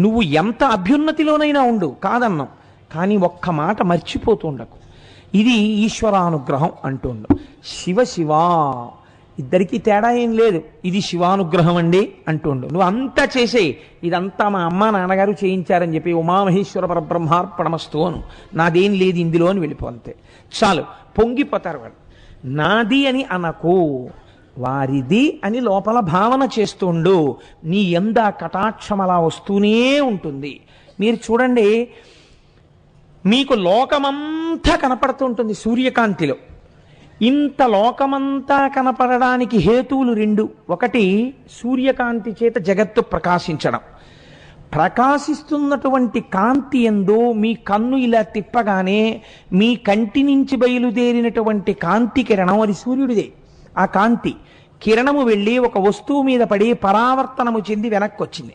నువ్వు ఎంత అభ్యున్నతిలోనైనా ఉండు కాదన్నాం. కానీ ఒక్క మాట మర్చిపోతుండకు. ఇది ఈశ్వరానుగ్రహం అంటుండు. శివ శివ ఇద్దరికీ తేడా ఏం లేదు. ఇది శివానుగ్రహం అండి అంటుండు. నువ్వు అంతా చేసే ఇదంతా మా అమ్మ నాన్నగారు చేయించారని చెప్పి ఉమామహేశ్వర పరబ్రహ్మార్పణమస్తు అను. నాదేం లేదు ఇందులో అని వెళ్ళిపోతే చాలు పొంగిపోతారు వాళ్ళు. నాది అని అనకు. వారిది అని లోపల భావన చేస్తుండు. నీ ఎంద కటాక్షం అలా వస్తూనే ఉంటుంది. మీరు చూడండి మీకు లోకమంతా కనపడుతూ ఉంటుంది సూర్యకాంతిలో. ఇంత లోకమంతా కనపడడానికి హేతువులు రెండు. ఒకటి సూర్యకాంతి చేత జగత్తు ప్రకాశించడం. ప్రకాశిస్తున్నటువంటి కాంతి ఎందు మీ కన్ను ఇలా తిప్పగానే మీ కంటి నుంచి బయలుదేరినటువంటి కాంతి కిరణం అది సూర్యుడిదే. ఆ కాంతి కిరణము వెళ్ళి ఒక వస్తువు మీద పడి పరావర్తనము చెంది వెనక్కి వచ్చింది